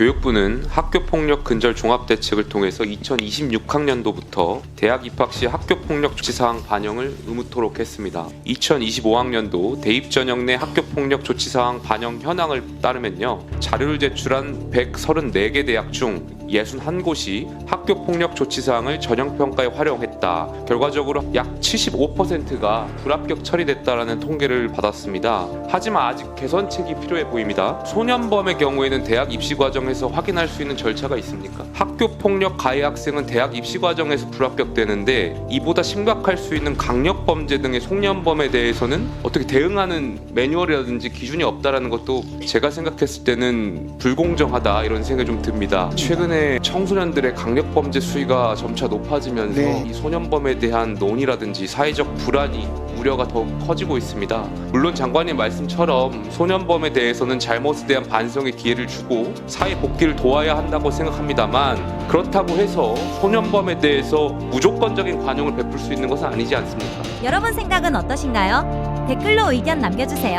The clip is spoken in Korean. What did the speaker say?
교육부는 학교폭력 근절 종합대책을 통해서 2026학년도부터 대학 입학 시 학교폭력 조치사항 반영을 의무토록 했습니다. 2025학년도 대입 전형 내 학교폭력 조치사항 반영 현황을 따르면요. 자료를 제출한 134개 대학 중 61곳이 학교폭력 조치사항을 전형평가에 활용했다. 결과적으로 약 75%가 불합격 처리됐다라는 통계를 받았습니다. 하지만 아직 개선책이 필요해 보입니다. 소년범의 경우에는 대학 입시 과정에서 확인할 수 있는 절차가 있습니까? 학교폭력 가해 학생은 대학 입시 과정에서 불합격되는데 이보다 심각할 수 있는 강력범죄 등의 송년범에 대해서는 어떻게 대응하는 매뉴얼이라든지 기준이 없다라는 것도 제가 생각했을 때는 불공정하다 이런 생각이 좀 듭니다. 최근에 청소년들의 강력 범죄 수위가 점차 높아지면서 네. 이 소년범에 대한 논의라든지 사회적 불안이 우려가 더 커지고 있습니다. 물론 장관님 말씀처럼 소년범에 대해서는 잘못에 대한 반성의 기회를 주고 사회 복귀를 도와야 한다고 생각합니다만 그렇다고 해서 소년범에 대해서 무조건적인 관용을 베풀 수 있는 것은 아니지 않습니까? 여러분 생각은 어떠신가요? 댓글로 의견 남겨주세요.